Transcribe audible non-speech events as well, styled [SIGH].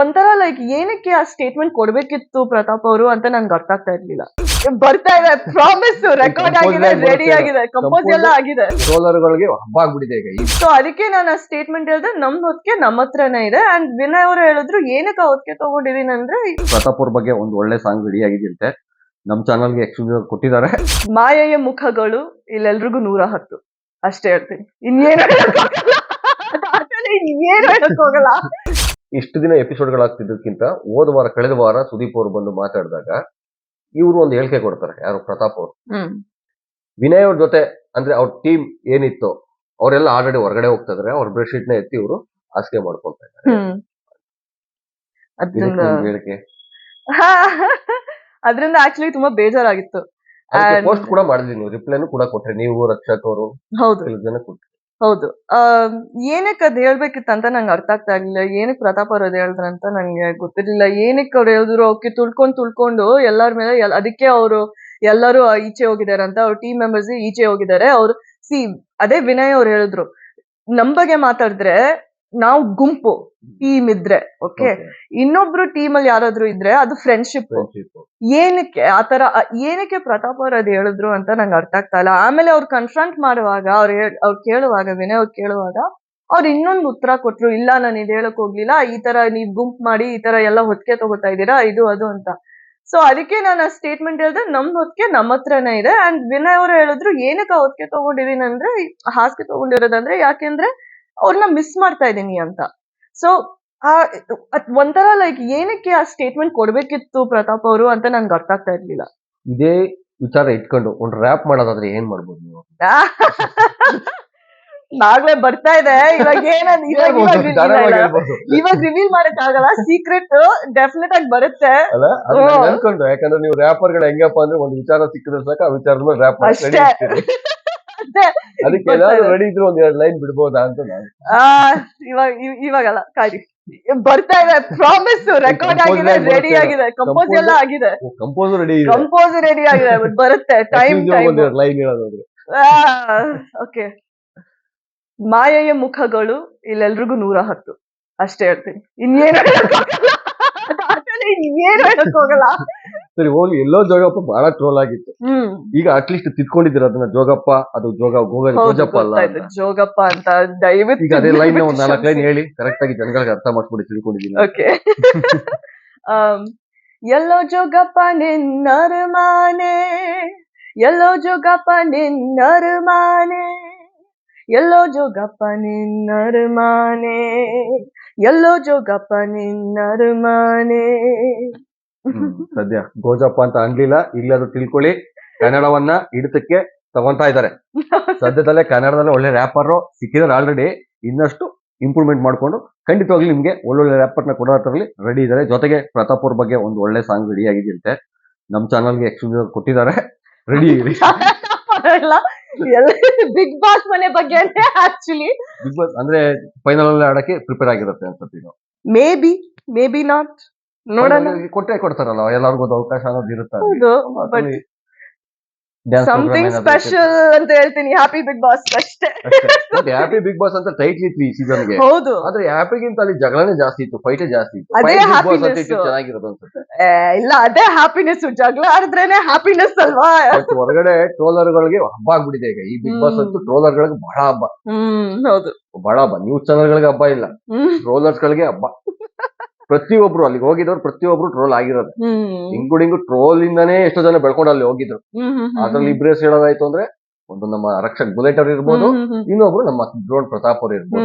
ಒಂಥರ ಲೈಕ್ ಏನಕ್ಕೆ ಆ ಸ್ಟೇಟ್ಮೆಂಟ್ ಕೊಡ್ಬೇಕಿತ್ತು ಪ್ರತಾಪ್ ಅವರು ಅಂತ ನನ್ಗೆ ಅರ್ಥ ಆಗ್ತಾ ಇರ್ಲಿಲ್ಲ. ಬರ್ತಾ ಇದೆ ಪ್ರಾಮಿಸ್ ರೆಕಾರ್ಡ್ ಆಗಿದೆ ರೆಡಿ. ಆಗಿದೆ ಕಂಪೋಸ್ ಎಲ್ಲ ಆಗಿದೆ. ಸೋಲರ್ಗಳಿಗೆ ಹಬ್ಬ ಆಗ್ಬಿಟ್ಟಿದೆ ಈಗ. ಸೊ ಅದಕ್ಕೆ ನಾನು ಆ ಸ್ಟೇಟ್ಮೆಂಟ್ ಹೇಳ್ದೆ ನಮ್ ಹೊತ್ತಿಗೆ ನಮ್ಮ ಹತ್ರನೇ ಇದೆ. ಅಂಡ್ ವಿನಯ್ ಅವರು ಹೇಳಿದ್ರು ಏನಕ್ಕೆ ಆ ಹೊತ್ತಿಗೆ ತಗೊಂಡಿದೀನಿ ಅಂದ್ರೆ ಪ್ರತಾಪ್ ಅವ್ರ ಬಗ್ಗೆ ಒಂದು ಒಳ್ಳೆ ಸಾಂಗ್ ರೆಡಿ ಆಗಿದೆಯಂತೆ ನಮ್ ಚಾನಲ್ಗೆ ಎಕ್ಸ್ಕ್ಲೂಸಿವ್ ಕೊಟ್ಟಿದ್ದಾರೆ. ಮಾಯೆಯ ಮುಖಗಳು ಇಲ್ಲೆಲ್ರಿಗೂ ನೂರ ಹತ್ತು. ಅಷ್ಟೇ ಹೇಳ್ತೀನಿ. ಇನ್ನೇನು ಹೋಗಲ್ಲ. ಇಷ್ಟು ದಿನ ಎಪಿಸೋಡ್ಗಳಾಗ್ತಿದ್ದಕ್ಕಿಂತ ಹೋದ ವಾರ ಕಳೆದ ವಾರ ಸುದೀಪ್ ಅವರು ಬಂದು ಮಾತಾಡಿದಾಗ ಇವರು ಒಂದು ಹೇಳಿಕೆ ಕೊಡ್ತಾರೆ ಯಾರು? ಪ್ರತಾಪ್ ಅವರು. ವಿನಯ್ ಅವ್ರ ಜೊತೆ ಅಂದ್ರೆ ಅವ್ರ ಟೀಮ್ ಏನಿತ್ತು ಅವರೆಲ್ಲ ಆಲ್ರೆಡಿ ಹೊರಗಡೆ ಹೋಗ್ತಾ ಇದಾರೆ ಅವ್ರ ಬೆಡ್ಶೀಟ್ನ ಎತ್ತಿ ಇವರು ಹಾಸಿಗೆ ಮಾಡ್ಕೊಳ್ತಾ ಇದ್ದಾರೆ ಹೇಳಿಕೆ? ಅದ್ರಿಂದ ಆಕ್ಚುಲಿ ತುಂಬಾ ಬೇಜಾರಾಗಿತ್ತು. ಪೋಸ್ಟ್ ಕೂಡ ಮಾಡಿದ್ವಿ ನೀವು ರಿಪ್ಲೈನು ಕೂಡ ಕೊಟ್ರಿ ನೀವು ರಕ್ಷಕ್ ಅವರು ಹೌದು. ಜನ ಕೊಟ್ರಿ. ಹೌದು. ಏನಕ್ಕೆ ಅದು ಹೇಳ್ಬೇಕಿತ್ತಂತ ನಂಗೆ ಅರ್ಥ ಆಗ್ತಾ ಇರ್ಲಿಲ್ಲ. ಏನಕ್ಕೆ ಪ್ರತಾಪ್ ಅವ್ರು ಅದ್ ಹೇಳಿದ್ರ ಅಂತ ನಂಗೆ ಗೊತ್ತಿರ್ಲಿಲ್ಲ. ಏನಕ್ಕೆ ಅವ್ರು ಹೇಳಿದ್ರು, ಓಕೆ, ತುಳ್ಕೊಂಡ್, ತುಳ್ಕೊಂಡು ಎಲ್ಲರ ಮೇಲೆ ಅದಕ್ಕೆ ಅವರು ಎಲ್ಲರೂ ಈಚೆ ಹೋಗಿದ್ದಾರೆ ಅಂತ ಅವ್ರ ಟೀಮ್ ಮೆಂಬರ್ಸ್ ಈಚೆ ಹೋಗಿದ್ದಾರೆ. ಅವ್ರು ಸಿ ಅದೇ ವಿನಯ್ ಅವ್ರು ಹೇಳಿದ್ರು. ನಮ್ ಬಗ್ಗೆ ಮಾತಾಡಿದ್ರೆ ನಾವು ಗುಂಪು ಟೀಮ್ ಇದ್ರೆ ಓಕೆ ಇನ್ನೊಬ್ರು ಟೀಮ್ ಅಲ್ಲಿ ಯಾರಾದ್ರೂ ಇದ್ರೆ ಅದು ಫ್ರೆಂಡ್ಶಿಪ್ ಏನಕ್ಕೆ ಆತರ ಏನಕ್ಕೆ ಪ್ರತಾಪ್ ಅವ್ರು ಅದ್ ಹೇಳಿದ್ರು ಅಂತ ನಂಗೆ ಅರ್ಥ ಆಗ್ತಾ ಇಲ್ಲ. ಆಮೇಲೆ ಅವ್ರು ಕನ್ಫ್ರಂಟ್ ಮಾಡುವಾಗ ಅವ್ರು ಅವ್ರು ಕೇಳುವಾಗ ವಿನಯ್ ಅವ್ರು ಕೇಳುವಾಗ ಅವ್ರು ಇನ್ನೊಂದು ಉತ್ತರ ಕೊಟ್ರು ಇಲ್ಲ ನಾನು ಇದು ಹೇಳಕ್ ಹೋಗ್ಲಿಲ್ಲ ಈ ತರ ನೀವ್ ಗುಂಪ್ ಮಾಡಿ ಈ ತರ ಎಲ್ಲ ಹೊತ್ತಿಗೆ ತಗೋತಾ ಇದ್ದೀರಾ ಇದು ಅದು ಅಂತ. ಸೊ ಅದಕ್ಕೆ ನಾನು ಆ ಸ್ಟೇಟ್ಮೆಂಟ್ ಹೇಳ್ದೆ ನಮ್ ಹೊತ್ತಿಗೆ ನಮ್ಮ ಹತ್ರನೇ ಇದೆ ಅಂಡ್ ವಿನಯ್ ಅವರು ಹೇಳಿದ್ರು ಏನಕ್ಕೆ ಹೊತ್ತಿಗೆ ತಗೊಂಡಿದೀನಿ ಅಂದ್ರೆ ಹಾಸಿಗೆ ತಗೊಂಡಿರೋದಂದ್ರೆ ಯಾಕೆಂದ್ರೆ ಅವ್ರನ್ನ ಮಿಸ್ ಮಾಡ್ತಾ ಇದ್ದೀನಿ ಅಂತ. ಸೊ ಆ ಒಂಥರ ಲೈಕ್ ಏನಕ್ಕೆ ಆ ಸ್ಟೇಟ್ಮೆಂಟ್ ಕೊಡ್ಬೇಕಿತ್ತು ಪ್ರತಾಪ್ ಅವರು ಅಂತ ನನ್ಗೆ ಅರ್ಥ ಆಗ್ತಾ ಇರ್ಲಿಲ್ಲ. ಇದೇ ವಿಚಾರ ಇಟ್ಕೊಂಡು ಒಂದು ರ್ಯಾಪ್ ಮಾಡೋದಾದ್ರೆ ಏನ್ ಮಾಡ್ಬೋದು ನೀವು? [LAUGHS] ನಾಗ್ಲೇ ಬರ್ತಾ ಇದೆ. ಇವಾಗ ಏನಂದ್ ಇವಾಗ ರಿವೀಲ್ ಮಾಡಕ್ ಆಗಲ್ಲ ಸೀಕ್ರೆಟ್ ಡೆಫಿನೆಟ್ ಆಗಿ ಬರುತ್ತೆ. ಅನ್ಕೊಂಡು ಯಾಕಂದ್ರೆ ನೀವು ರ್ಯಾಪರ್ಗಳು ಹೆಂಗಪ್ಪ ಅಂದ್ರೆ ಒಂದು ವಿಚಾರ ಸಿಕ್ಕಿದ್ರೆ ಸಾಕು ಆ ವಿಚಾರದ ಮೇಲೆ ರ್ಯಾಪ್ ಮಾಡಿ [LAUGHS] ಅದಕ್ಕೆ ಏನಾದ್ರು ರೆಡಿ ಇದ್ರು ಒಂದ್ ಎರಡು ಲೈನ್ ಬಿಡ್ಬೋದಾ ಅಂತ ನಾನು. ಆ, ಇವಾಗ ಇವ್- ಇವಾಗಲ್ಲ ಕಾರಿ ಬರ್ತಾ ಇದೆ ಪ್ರಾಮಿಸ್ ರೆಕಾರ್ಡ್ Compose ಆಗಿದೆ ಆಗಿ ರೆಡಿ ಬರುತ್ತೆ. ಆಗಿದೆ. ಕಂಪೋಸ್ ಎಲ್ಲ ಆಗಿದೆ. ಕಂಪೋಸ್ ರೆಡಿ ಇದೆ. ಕಂಪೋಸ್ ರೆಡಿ ಆಗಿದೆ but ಬರುತ್ತೆ ಟೈಮ್ ಟೈಮ್ ಒಂದ್ ಎರಡು ಲೈನ್ ಹೇಳೋದಾದ್ರೆ ಓಕೆ ಮಾಯೆಯ ಮುಖಗಳು ಇಲ್ಲೆಲ್ರಿಗೂ ನೂರ ಹತ್ತು. ಅಷ್ಟೇ ಹೇಳ್ತೀನಿ. ಇನ್ನೇನು ಹೇಳಕ್ಕಾಗಲ್ಲ. ಅದಾದ್ಮೇಲೆ ಇನ್ನೇನು ಹೇಳಕ್ ಹೋಗಲ್ಲ. [LAUGHS] ಸರಿ ಹೋಗ್ಲಿ. ಎಲ್ಲೋ ಜೋಗಪ್ಪ ಬಹಳ ಟ್ರೋಲ್ ಆಗಿತ್ತು. ಈಗ ಅಟ್ಲೀಸ್ಟ್ ತಿದ್ಕೊಂಡಿದ್ದೀರ ಅದನ್ನ? ಜೋಗಪ್ಪ ಅದು ಜೋಗ ಜೋಗಪ್ಪ ಅಲ್ಲ ಜೋಗಪ್ಪ ಅಂತ ದಯವಿಟ್ಟು ಈಗ ಅದೇ ಲೈನ್ ಒಂದ್ ನಾಲ್ಕು ಲೈನ್ ಹೇಳಿ. ಕರೆಕ್ಟ್ ಆಗಿ ಜನಗಳಿಗೆ ಅರ್ಥ ಮಾಡ್ಕೊಂಡು ತಿಳ್ಕೊಂಡಿದ್ದೀನಿ ಓಕೆ [LAUGHS] ಎಲ್ಲೋ ಜೋಗಪ್ಪ ನಿನ್ನರಮಾನೆ ಎಲ್ಲೋ ಜೋಗಪ್ಪ ನಿನ್ನರಮಾನೆ ಎಲ್ಲೋ ಜೋಗಪ್ಪ ನಿನ್ನರಮಾನೆ ಎಲ್ಲೋ ಜೋಗಪ್ಪ ನಿನ್ನರಮಾನೆ ಸದ್ಯ ಗೋಜಪ್ಪ ಅಂತ ಅನ್ಲಿಲ್ಲ ಇಲ್ಲಾದ್ರೂ ತಿಳ್ಕೊಳ್ಳಿ. ಕನ್ನಡವನ್ನ ಹಿಡಿತಕ್ಕೆ ತಗೊಂತಾ ಇದ್ದಾರೆ. ಸದ್ಯದಲ್ಲೇ ಕನ್ನಡದಲ್ಲಿ ಒಳ್ಳೆ ರ್ಯಾಪರ್ ಸಿಕ್ಕಿದ್ದಾರೆ ಆಲ್ರೆಡಿ ಇನ್ನಷ್ಟು ಇಂಪ್ರೂವ್ಮೆಂಟ್ ಮಾಡ್ಕೊಂಡು ಖಂಡಿತವಾಗ್ಲಿ ನಿಮ್ಗೆ ಒಳ್ಳೊಳ್ಳೆ ರ್ಯಾಪರ್ನ ಕೊಡೋದ್ರಲ್ಲಿ ರೆಡಿ ಇದ್ದಾರೆ. ಜೊತೆಗೆ ಪ್ರತಾಪ್ ಅವ್ರ ಬಗ್ಗೆ ಒಂದು ಒಳ್ಳೆ ಸಾಂಗ್ ರೆಡಿ ಆಗಿದೆಯಂತೆ ನಮ್ ಚಾನಲ್ಗೆ ಎಕ್ಸ್ಕ್ಲೂಸಿವ್ ಕೊಟ್ಟಿದ್ದಾರೆ. ರೆಡಿ ಇರಿ ಬಿಗ್ ಬಾಸ್ ಮನೆ ಬಗ್ಗೆ ಆಕ್ಚುಲಿ ಬಿಗ್ ಬಾಸ್ ಅಂದ್ರೆ ಫೈನಲ್ ಅಲ್ಲಿ ಆಡಕ್ಕೆ ಪ್ರಿಪೇರ್ ಆಗಿರುತ್ತೆ ಅಂತ ಇದು may be may be not ನೋಡೋಣ. ಕೊಟ್ಟೆ ಕೊಡ್ತಾರಲ್ಲ ಎಲ್ಲರಿಗೂ ಒಂದು ಅವಕಾಶ ಅನ್ನೋದು ಇರುತ್ತೆ. ಹೌದು ಬಟ್ ಸಮಥಿಂಗ್ ಸ್ಪೆಷಲ್ ಅಂತ ಹೇಳ್ತೀನಿ ಹ್ಯಾಪಿ ಬಿಗ್ ಬಾಸ್ ಅಷ್ಟೇ. ಹ್ಯಾಪಿ ಬಿಗ್ ಬಾಸ್ ಅಂತ ಟೈಟ್ಲ್ ಇತ್ತು ಈ ಸೀಸನ್ಗೆ ಹೌದು. ಆದ್ರೆ ಹ್ಯಾಪಿಗಿಂತ ಅಲ್ಲಿ ಜಗಳನೇ ಜಾಸ್ತಿ ಇತ್ತು ಫೈಟೇ ಜಾಸ್ತಿ ಇತ್ತು. ಅದೇ ಹ್ಯಾಪಿನೆಸ್. ಚೆನ್ನಾಗಿರೋದು ಅನ್ಸುತ್ತೆ. ಇಲ್ಲ ಅದೇ ಹ್ಯಾಪಿನೆಸ್ ಜಗಳ ಆಡಿದ್ರೇನೆ ಹ್ಯಾಪಿನೆಸ್ ಅಲ್ವಾ? ಹೊರಗಡೆ ಟ್ರೋಲರ್ ಗಳಿಗೆ ಹಬ್ಬ ಆಗ್ಬಿಟ್ಟಿದೆ ಈಗ. ಈ ಬಿಗ್ ಬಾಸ್ ಅಂತೂ ಟ್ರೋಲರ್ ಗಳಿಗೆ ಬಹಳ ಹಬ್ಬ. ಹ್ಮ್ ಹೌದು. ಬಹಳ ಹಬ್ಬ. ನ್ಯೂಸ್ ಚಾನಲ್ಗಳಿಗೆ ಹಬ್ಬ ಇಲ್ಲ. ಟ್ರೋಲರ್ಸ್ ಗಳಿಗೆ ಹಬ್ಬ. ಪ್ರತಿಯೊಬ್ರು ಅಲ್ಲಿಗೆ ಹೋಗಿದವ್ರು ಪ್ರತಿಯೊಬ್ರು ಟ್ರೋಲ್ ಆಗಿರೋದು. ಇಂಕ್ಲೂಡಿಂಗ್ ಟ್ರೋಲ್ ಇಂದಾನೇ ಎಷ್ಟೋ ಜನ ಬೆಳ್ಕೊಂಡು ಅಲ್ಲಿ ಹೋಗಿದ್ರು. ಅದ್ರಲ್ಲಿ ಇಬ್ರು ಹೆಸರು ಹೇಳೋದಾಯ್ತು ಅಂದ್ರೆ ಒಂದು ನಮ್ಮ ರಕ್ಷಕ್ ಬುಲೆಟ್ ಅವ್ರು ಇರ್ಬೋದು ಇನ್ನೊಬ್ರು ನಮ್ಮ ಡ್ರೋನ್ ಪ್ರತಾಪ್ ಅವ್ರು ಇರ್ಬೋದು.